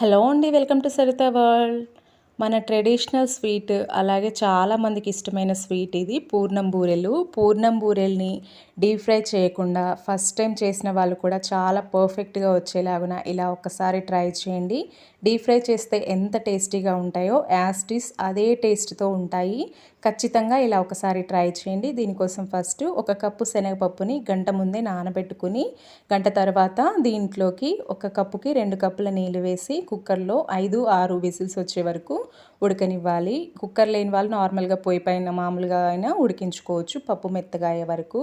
Hello అండి welcome to Saritha world. మన traditional sweet అలాగే చాలామందికి ఇష్టమైన స్వీట్ ఇది పూర్ణం బూరెలు. పూర్ణం బూరెల్ని డీప్ ఫ్రై చేయకుండా ఫస్ట్ టైం చేసిన వాళ్ళు కూడా చాలా పర్ఫెక్ట్గా వచ్చేలాగున ఇలా ఒకసారి ట్రై చేయండి. డీప్ ఫ్రై చేస్తే ఎంత టేస్టీగా ఉంటాయో యాస్టిస్ అదే టేస్ట్తో ఉంటాయి. ఖచ్చితంగా ఇలా ఒకసారి ట్రై చేయండి. దీనికోసం ఫస్ట్ ఒక కప్పు శనగపప్పుని గంట ముందే నానబెట్టుకుని గంట తర్వాత దీంట్లోకి ఒక కప్పుకి రెండు కప్పుల నీళ్ళు వేసి కుక్కర్లో ఐదు ఆరు విజిల్స్ వచ్చే వరకు ఉడకనివ్వాలి. కుక్కర్ లేని వాళ్ళు నార్మల్గా పొయ్యి పైన మామూలుగా అయినా ఉడికించుకోవచ్చు. పప్పు మెత్తగా అయ్యే వరకు.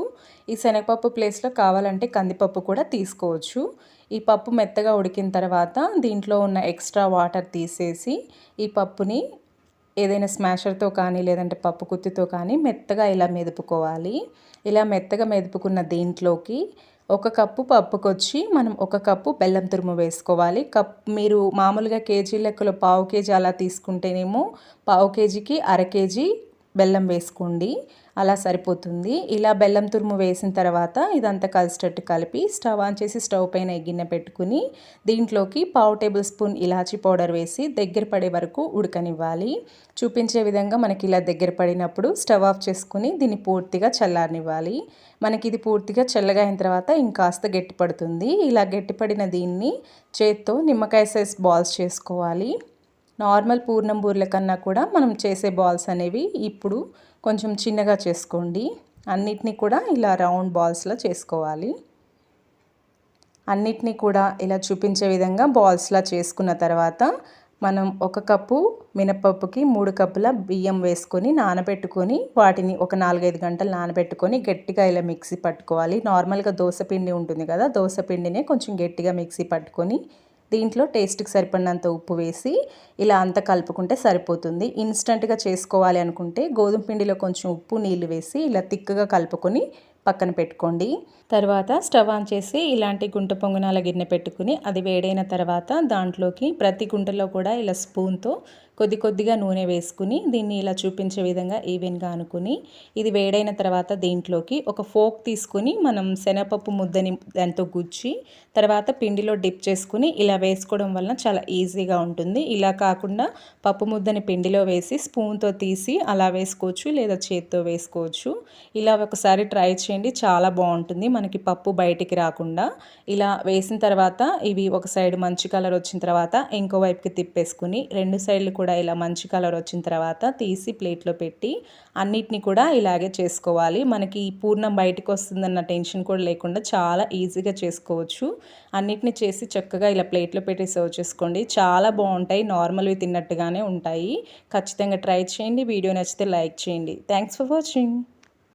ఈ శనగపప్పు ప్లేస్లో కావాలంటే కందిపప్పు కూడా తీసుకోవచ్చు. ఈ పప్పు మెత్తగా ఉడికిన తర్వాత దీంట్లో ఉన్న ఎక్స్ట్రా వాటర్ తీసేసి ఈ పప్పుని ఏదైనా స్మాషర్తో కానీ లేదంటే పప్పు కుత్తితో కానీ మెత్తగా ఇలా మెదుపుకోవాలి. ఇలా మెత్తగా మెదుపుకున్న దీంట్లోకి ఒక కప్పు పప్పుకొచ్చి మనం ఒక కప్పు బెల్లం తురుము వేసుకోవాలి. కప్ మీరు మామూలుగా కేజీ లెక్కలో పావు కేజీ అలా తీసుకుంటేనేమో పావు కేజీకి అర కేజీ బెల్లం వేసుకోండి. అలా సరిపోతుంది. ఇలా బెల్లం తురుము వేసిన తర్వాత ఇదంతా కలిసేటట్టు కలిపి స్టవ్ ఆన్ చేసి స్టవ్ పైన గిన్నె పెట్టుకుని దీంట్లోకి పావు టేబుల్ స్పూన్ ఇలాచీ పౌడర్ వేసి దగ్గర పడే వరకు ఉడకనివ్వాలి. చూపించే విధంగా మనకి ఇలా దగ్గర పడినప్పుడు స్టవ్ ఆఫ్ చేసుకుని దీన్ని పూర్తిగా చల్లారనివ్వాలి. మనకి ఇది పూర్తిగా చల్లగా అయిన తర్వాత ఇంకాస్త గట్టిపడుతుంది. ఇలా గట్టిపడిన దీన్ని చేత్తో నిమ్మకాయ సైజ్ బాల్స్ చేసుకోవాలి. నార్మల్ పూర్ణం బూర్ల కన్నా కూడా మనం చేసే బాల్స్ అనేవి ఇప్పుడు కొంచెం చిన్నగా చేసుకోండి. అన్నిటినీ కూడా ఇలా రౌండ్ బాల్స్లో చేసుకోవాలి. అన్నిటినీ కూడా ఇలా చూపించే విధంగా బాల్స్లా చేసుకున్న తర్వాత మనం ఒక కప్పు మినపప్పుకి మూడు కప్పుల బియ్యం వేసుకొని నానబెట్టుకొని వాటిని ఒక నాలుగైదు గంటలు నానబెట్టుకొని గట్టిగా ఇలా మిక్సీ పట్టుకోవాలి. నార్మల్గా దోశ పిండి ఉంటుంది కదా దోశ పిండినే కొంచెం గట్టిగా మిక్సీ పట్టుకొని దీంట్లో టేస్ట్కి సరిపడినంత ఉప్పు వేసి ఇలా అంతా కలుపుకుంటే సరిపోతుంది. ఇన్స్టెంట్గా చేసుకోవాలి అనుకుంటే గోధుమ పిండిలో కొంచెం ఉప్పు నీళ్ళు వేసి ఇలా తిక్కగా కలుపుకొని పక్కన పెట్టుకోండి. తర్వాత స్టవ్ ఆన్ చేసి ఇలాంటి గుంట పొంగనాల గిన్నె పెట్టుకుని అది వేడైన తర్వాత దాంట్లోకి ప్రతి గుంటలో కూడా ఇలా స్పూన్తో కొద్ది కొద్దిగా నూనె వేసుకుని దీన్ని ఇలా చూపించే విధంగా ఈవెన్గా అనుకుని ఇది వేడైన తర్వాత దీంట్లోకి ఒక ఫోక్ తీసుకుని మనం శనగపప్పు ముద్దని దాంతో గుచ్చి తర్వాత పిండిలో డిప్ చేసుకుని ఇలా వేసుకోవడం వలన చాలా ఈజీగా ఉంటుంది. ఇలా కాకుండా పప్పు ముద్దని పిండిలో వేసి స్పూన్తో తీసి అలా వేసుకోవచ్చు లేదా చేత్తో వేసుకోవచ్చు. ఇలా ఒకసారి ట్రై చేయండి. చేయండి. చాలా బాగుంటుంది. మనకి పప్పు బయటికి రాకుండా ఇలా వేసిన తర్వాత ఇవి ఒక సైడ్ మంచి కలర్ వచ్చిన తర్వాత ఇంకో వైపుకి తిప్పేసుకుని రెండు సైడ్లు కూడా ఇలా మంచి కలర్ వచ్చిన తర్వాత తీసి ప్లేట్లో పెట్టి అన్నిటిని కూడా ఇలాగే చేసుకోవాలి. మనకి పూర్ణం బయటకు వస్తుందన్న టెన్షన్ కూడా లేకుండా చాలా ఈజీగా చేసుకోవచ్చు. అన్నిటిని చేసి చక్కగా ఇలా ప్లేట్లో పెట్టి సర్వ్ చేసుకోండి. చాలా బాగుంటాయి. నార్మల్వి తిన్నట్టుగానే ఉంటాయి. ఖచ్చితంగా ట్రై చేయండి. వీడియో నచ్చితే లైక్ చేయండి. Thanks for watching.